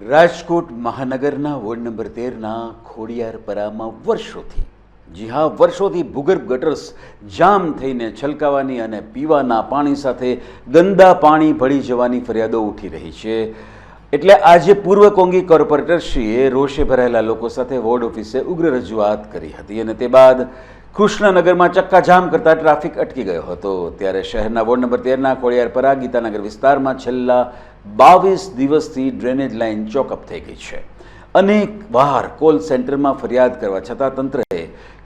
રાજકોટ મહાનગરના ward number તેરના ખોડિયારપરામાં વર્ષોથી, જી હા, વર્ષોથી ભૂગર્ભ ગટર્સ જામ થઈને છલકાવાની અને પીવાના પાણી સાથે ગંદા પાણી ભળી જવાની ફરિયાદો ઉઠી રહી છે. એટલે આજે પૂર્વ કોંગી કોર્પોરેટરશ્રીએ રોષે ભરાયેલા લોકો સાથે વોર્ડ ઓફિસે ઉગ્ર રજૂઆત કરી હતી અને તે બાદ કૃષ્ણનગરમાં ચક્કાજામ કરતા ટ્રાફિક અટકી ગયો હતો. ત્યારે શહેરના વોર્ડ નંબર તેરના ખોડિયારપરા ગીતાનગર વિસ્તારમાં છેલ્લા બાવીસ દિવસથી ડ્રેનેજ લાઇન ચોકઅપ થઈ ગઈ છે. અનેક વાર કોલ સેન્ટરમાં ફરિયાદ કરવા છતાં તંત્રએ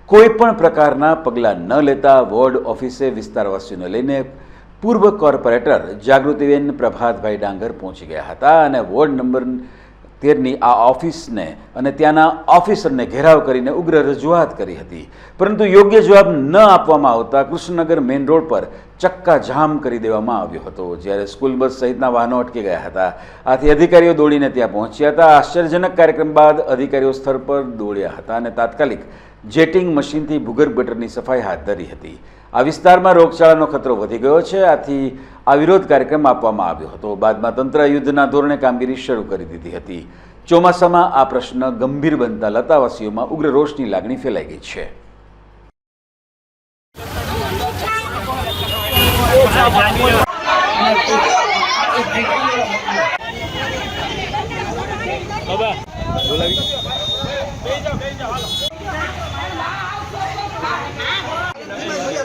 કોઈ પણ પ્રકારના પગલાં ન લેતા વોર્ડ ઓફિસે વિસ્તારવાસીઓને લઈને પૂર્વ કોર્પોરેટર જાગૃતિબેન પ્રભાતભાઈ ડાંગર પહોંચી ગયા હતા અને વોર્ડ નંબર તેરની આ ઓફિસને અને ત્યાંના ઓફિસરને ઘેરાવ કરીને ઉગ્ર રજૂઆત કરી હતી. પરંતુ યોગ્ય જવાબ ન આપવામાં આવતા કૃષ્ણનગર મેઇન રોડ પર ચક્કા જામ કરી દેવામાં આવ્યો હતો, જ્યારે સ્કૂલ બસ સહિતના વાહનો અટકી ગયા હતા. આથી અધિકારીઓ દોડીને ત્યાં પહોંચ્યા હતા. આશ્ચર્યજનક કાર્યક્રમ બાદ અધિકારીઓ સ્થળ પર દોડ્યા હતા અને તાત્કાલિક જેટિંગ મશીનથી ભૂગર્ભ ગટરની સફાઈ હાથ ધરી હતી. આ વિસ્તારમાં રોગચાળાનો ખતરો વધી ગયો છે. આથી આ વિરોધ કાર્યક્રમ આપવામાં આવ્યો હતો. બાદમાં તંત્ર યુદ્ધના ધોરણે કામગીરી શરૂ કરી દીધી હતી. ચોમાસામાં આ પ્રશ્ન ગંભીર બનતા લતાવાસીઓમાં ઉગ્ર રોષની લાગણી ફેલાઈ ગઈ છે.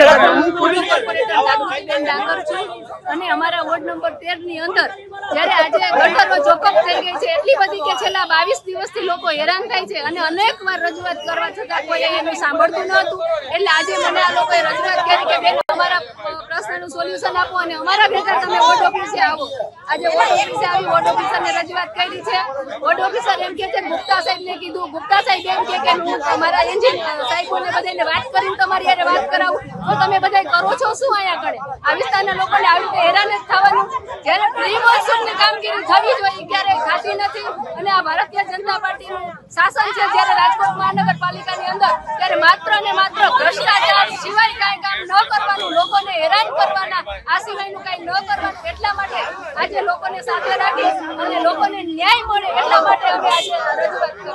છે ખોડિયાર હું પૂર્વ કોર્પોરેટર જાગૃતિબેન ડાંગર છું અને અમારા વોર્ડ નંબર તેરની અંદર જ્યારે આજે ગટરો ચોકઅપ થઈ ગઈ છે એટલી બધી કે છેલ્લા બાવીસ દિવસથી લોકો હેરાન થાય છે અને અનેક વાર રજૂઆત કરવા છતાં કોઈ એનું સાંભળતું ન હતું. એટલે આજે મને આ લોકોએ રજૂઆત કરી કે બેન અમારા પ્રશ્નનું સોલ્યુશન આપો અને અમારા ભેગા તમે વોર્ડ ઓફિસે આવો. આજે વોર્ડ ઓફિસે આવી વોર્ડ ઓફિસરને રજૂઆત કરી છે. વોર્ડ ઓફિસર એમ કે છે ગુપ્તા સાહેબને કીધું. ગુપ્તા સાહેબ એમ કે કે હું તમારા એન્જિન સાહેબોને બધાને વાત કરીને તમારી વાત કરાવું. તો તમે બધા કરો છો શું અહીંયા કરે? આ વિસ્તારના લોકોને આવી હેરાન જ થવાનું. જ્યારે પ્રી મોન્સૂનની કામગીરી થવી જોઈએ ક્યારેય થતી નથી. અને આ ભારતીય જનતા પાર્ટીનું શાસન છે જ્યારે રાજકોટ મહાનગરપાલિકાની અંદર, ત્યારે માત્ર ને માત્ર ભ્રષ્ટાચાર સિવાય કાંઈ કામ ન કરવાનું, લોકોને હેરાન કરવાના, આ સિવાયનું કાંઈ ન કરવાનું, એટલા માટે આજે લોકોને સાથે રાખી અને લોકોને ન્યાય મળે એટલા માટે અમે આજે રજૂઆત.